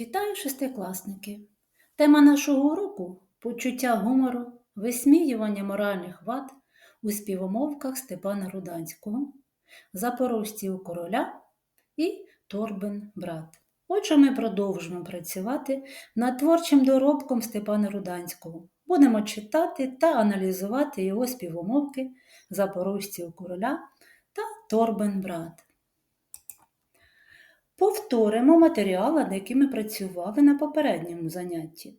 Вітаю шестикласники! Тема нашого уроку почуття гумору, висміювання моральних вад у співомовках Степана Руданського, Запорожці короля і Торбен брат. Отже, ми продовжуємо працювати над творчим доробком Степана Руданського. Будемо читати та аналізувати його співомовки Запорожці короля та Торбен брат. Повторимо матеріал, над яким ми працювали на попередньому занятті.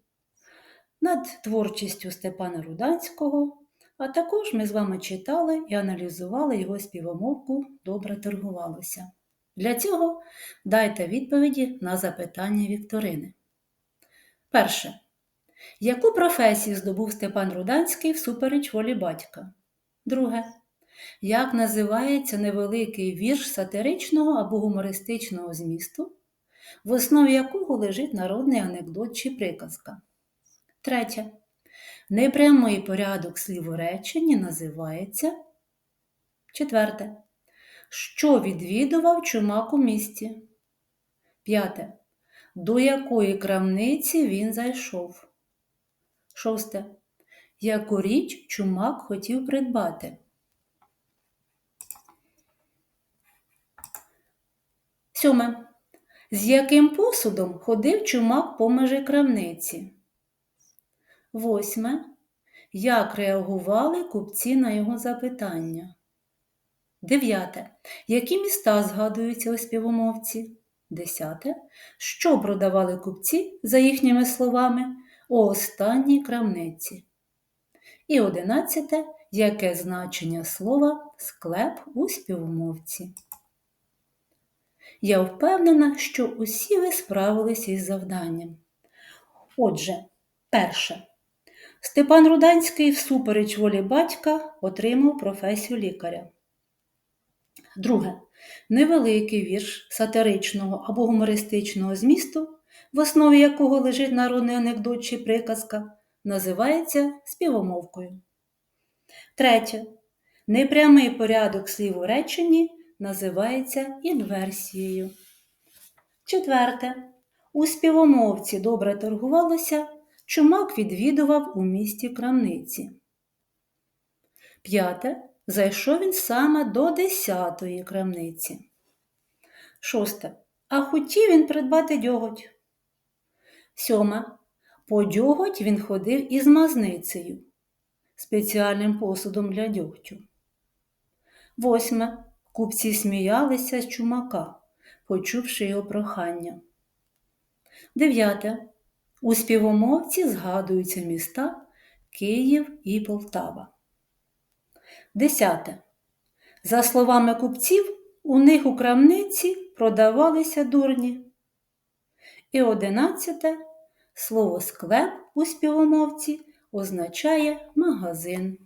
Над творчістю Степана Руданського, а також ми з вами читали і аналізували його співомовку Добре торгувалося. Для цього дайте відповіді на запитання Вікторини. Перше. Яку професію здобув Степан Руданський всупереч волі батька? Друге. Як називається невеликий вірш сатиричного або гумористичного змісту, в основі якого лежить народний анекдот чи приказка? Третє. Непрямий порядок слів у реченні називається. Четверте. Що відвідував чумак у місті? П'яте. До якої крамниці він зайшов? Шосте. Яку річ чумак хотів придбати? Сьоме. З яким посудом ходив чумак по межі крамниці? Восьме. Як реагували купці на його запитання? Дев'яте. Які міста згадуються у співомовці? Десяте. Що продавали купці, за їхніми словами, у останній крамниці? І одинадцяте. Яке значення слова склеп у співмовці? Я впевнена, що усі ви справилися із завданням. Отже, перше. Степан Руданський всупереч волі батька отримав професію лікаря. Друге. Невеликий вірш сатиричного або гумористичного змісту, в основі якого лежить народний анекдот чи приказка, називається співомовкою. Третє. Непрямий порядок слів у реченні називається інверсією. Четверте. У співомовці добре торгувалося, чумак відвідував у місті крамниці. П'яте. Зайшов він саме до десятої крамниці. Шосте. А хотів він придбати дьоготь. Сьоме. По дьоготь він ходив із мазницею, спеціальним посудом для дьогтю. Восьме. Купці сміялися з чумака, почувши його прохання. Дев'яте. У співомовці згадуються міста Київ і Полтава. Десяте. За словами купців, у них у крамниці продавалися дурні. І одинадцяте. Слово склеп у співомовці означає магазин.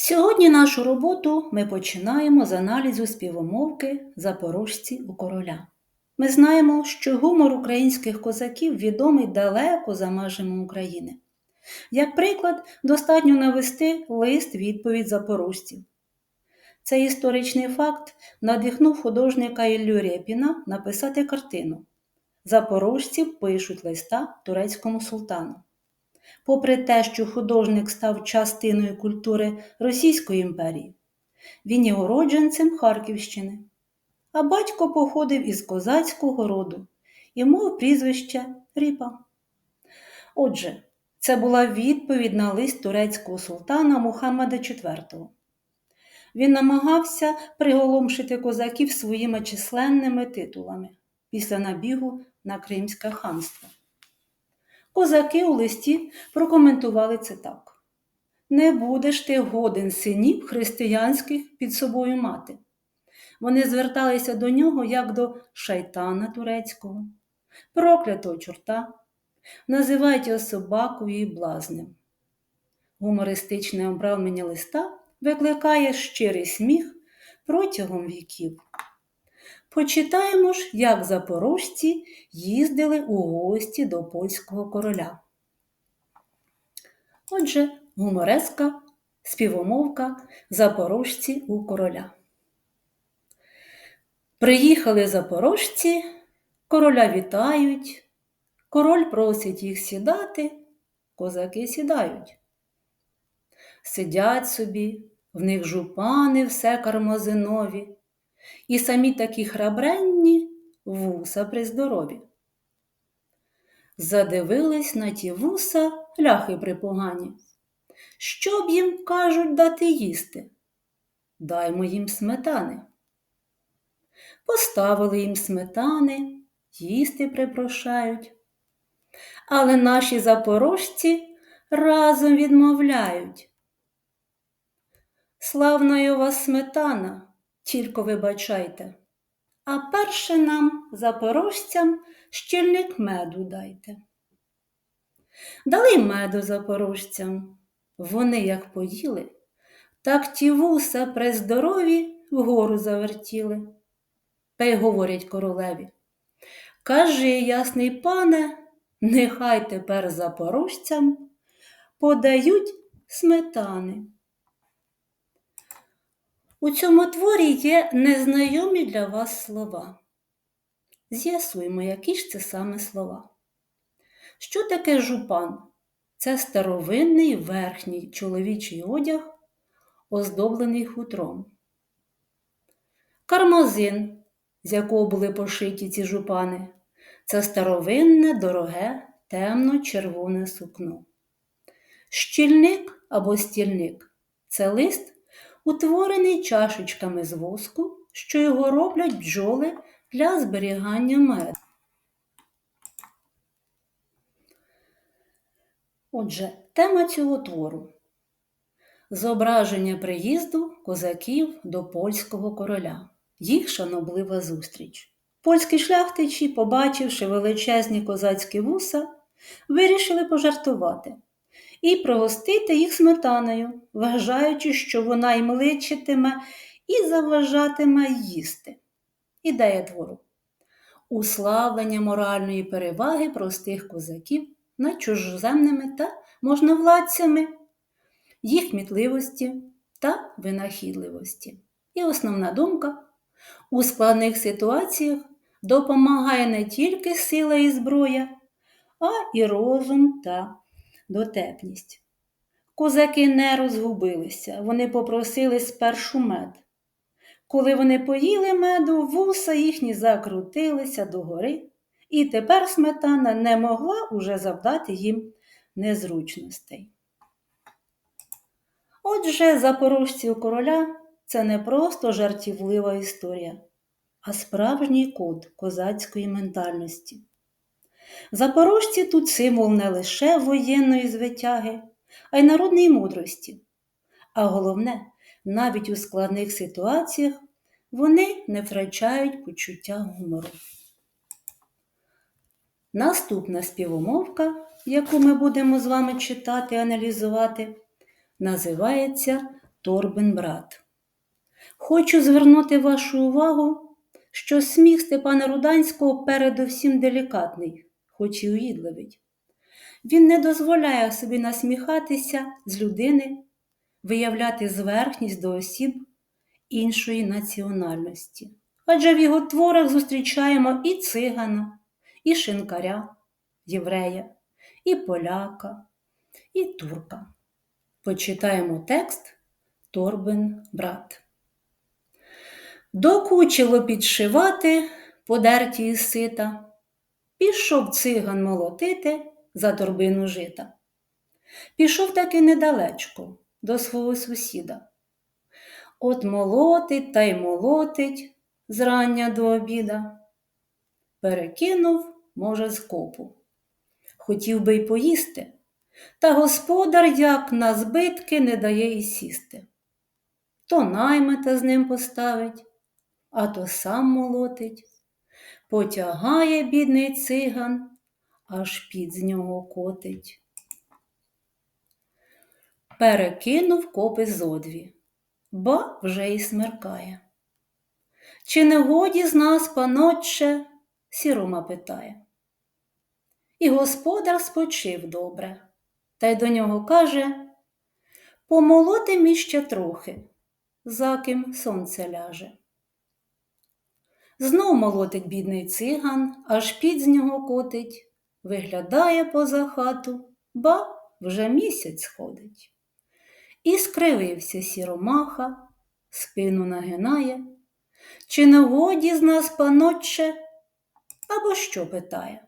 Сьогодні нашу роботу ми починаємо з аналізу співомовки Запорожці у короля. Ми знаємо, що гумор українських козаків відомий далеко за межами України. Як приклад, достатньо навести лист відповідь запорожців. Цей історичний факт надихнув художника Іллю Рєпіна написати картину. Запорожці пишуть листа турецькому султану. Попри те, що художник став частиною культури Російської імперії, він є уродженцем Харківщини, а батько походив із козацького роду і мав прізвище Ріпа. Отже, це була відповідь на лист турецького султана Мухаммеда IV. Він намагався приголомшити козаків своїми численними титулами після набігу на Кримське ханство. Козаки у листі прокоментували це так: Не будеш ти годен синів християнських під собою мати. Вони зверталися до нього як до шайтана турецького, проклятого чорта, називають його собакою і блазнем. Гумористичне обравлення листа викликає щирий сміх протягом віків. Почитаємо ж, як запорожці їздили у гості до польського короля. Отже, гумореска, співомовка запорожці у короля. Приїхали запорожці, короля вітають, король просить їх сідати, козаки сідають. Сидять собі, в них жупани все кармазинові, і самі такі храбренні вуса при здорові. Задивились на ті вуса ляхи припогані. Що б їм кажуть дати їсти? Даймо їм сметани. Поставили їм сметани, їсти припрошають. Але наші запорожці разом відмовляють. Славною вас сметана, тільки вибачайте, а перше нам, запорожцям, щільник меду дайте. Дали меду запорожцям, вони як поїли, так ті вуса прездорові вгору завертіли. Та й говорять королеві. Кажи, ясний пане, нехай тепер запорожцям подають сметани. У цьому творі є незнайомі для вас слова. З'ясуємо, які ж це саме слова. Що таке жупан? Це старовинний верхній чоловічий одяг, оздоблений хутром. Кармазин, з якого були пошиті ці жупани, це старовинне, дороге, темно-червоне сукно. Щільник або стільник це лист, утворений чашечками з воску, що його роблять бджоли для зберігання меду. Отже, тема цього твору зображення приїзду козаків до польського короля, їх шаноблива зустріч. Польські шляхтичі, побачивши величезні козацькі вуса, вирішили пожартувати і пригостити їх сметаною, вважаючи, що вона й мличитиме і заважатиме їсти. Ідея твору уславлення моральної переваги простих козаків над чужоземними та можновладцями, їх мітливості та винахідливості. І основна думка у складних ситуаціях допомагає не тільки сила і зброя, а і розум та дотепність. Козаки не розгубилися, вони попросили спершу мед. Коли вони поїли меду, вуса їхні закрутилися догори, і тепер сметана не могла уже завдати їм незручностей. Отже, запорожці у короля це не просто жартівлива історія, а справжній код козацької ментальності. Запорожці тут символ не лише воєнної звитяги, а й народної мудрості. А головне, навіть у складних ситуаціях вони не втрачають почуття гумору. Наступна співомовка, яку ми будемо з вами читати і аналізувати, називається Торбин брат. Хочу звернути вашу увагу, що сміх Степана Руданського передусім делікатний, хоч і уїдливий. Він не дозволяє собі насміхатися з людини, виявляти зверхність до осіб іншої національності. Адже в його творах зустрічаємо і цигана, і шинкаря, єврея, і поляка, і турка. Почитаємо текст Торбин брат. Докучило підшивати подерті із сита, пішов циган молотити за торбину жита. Пішов таки недалечко до свого сусіда. От молотить та й молотить зрання до обіда. Перекинув, може, з копу. Хотів би й поїсти, та господар як на збитки не дає й сісти. То наймита з ним поставить, а то сам молотить. Потягає бідний циган, аж під з нього котить. Перекинув копи зодві, ба вже й смеркає. Чи не годі з нас, панотче? сірома питає. І господар спочив добре, та й до нього каже Помолоти мі ще трохи, за ким сонце ляже. Знов молотить бідний циган, аж під з нього котить, виглядає поза хату, ба вже місяць ходить. І скривився сіромаха, спину нагинає. Чи не годі з нас, панотче, або що питає?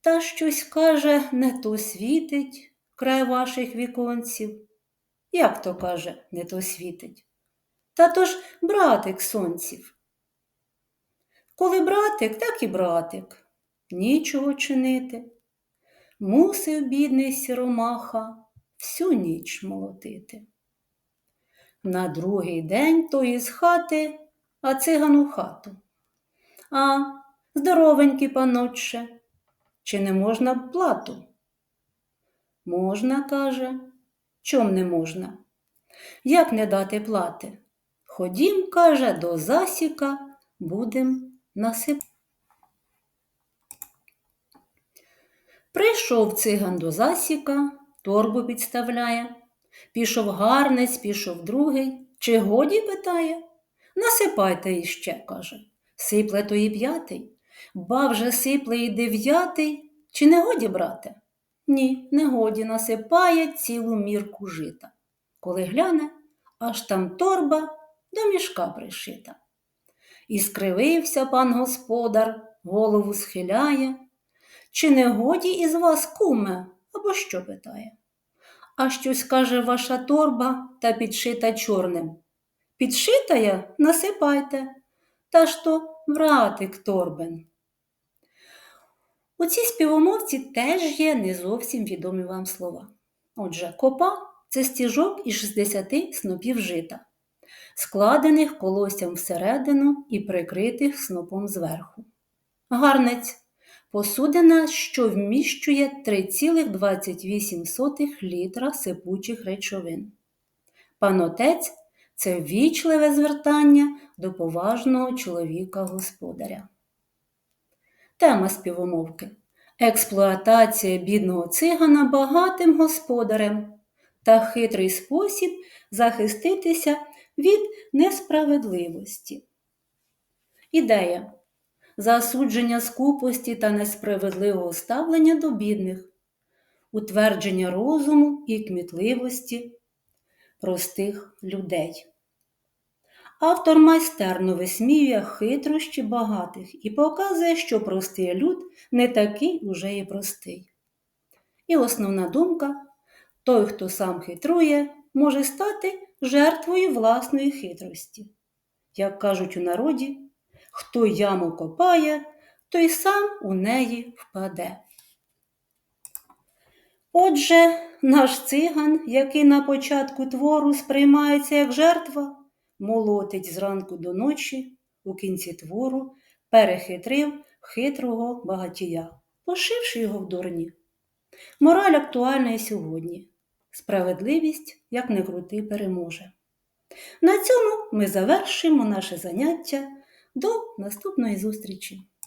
Та щось каже, не то світить край ваших віконців. Як то каже, не то світить? Та то ж братик сонців. Коли братик, так і братик, нічого чинити. Мусив бідний сіромаха всю ніч молотити. На другий день то із хати, а циган у хату. А, здоровенький панотче, чи не можна плату? Можна, каже. Чом не можна? Як не дати плати? Ходім, каже, до засіка будем насип. Прийшов циган до засіка, торбу підставляє. Пішов гарнець, пішов другий. Чи годі питає? Насипайте іще, каже. Сипле то і п'ятий. Ба вже сипле і дев'ятий. Чи не годі, брате? Ні, не годі насипає цілу мірку жита. Коли гляне, аж там торба до мішка пришита. І скривився пан господар, голову схиляє. Чи не годі із вас, куме, або що питає? А щось каже ваша торба та підшита чорним. Підшита я насипайте, та ж то вратик торбен. У цій співомовці теж є не зовсім відомі вам слова. Отже, копа це стіжок із 60 снопів жита, складених колоссям всередину і прикритих снопом зверху. Гарнець посудина, що вміщує 3,28 літра сипучих речовин. Панотець це вічливе звертання до поважного чоловіка-господаря. Тема співомовки експлуатація бідного цигана багатим господарем та хитрий спосіб захиститися від несправедливості. Ідея засудження скупості та несправедливого ставлення до бідних, утвердження розуму і кмітливості простих людей. Автор майстерно висміює хитрощі багатих і показує, що простий люд не такий уже і простий. І основна думка той, хто сам хитрує, може стати жертвою власної хитрості. Як кажуть у народі, хто яму копає, той сам у неї впаде. Отже, наш циган, який на початку твору сприймається як жертва, молотить зранку до ночі, у кінці твору перехитрив хитрого багатія, пошивши його в дурні. Мораль актуальна і сьогодні. Справедливість, як не крути, переможе. На цьому ми завершимо наше заняття. До наступної зустрічі!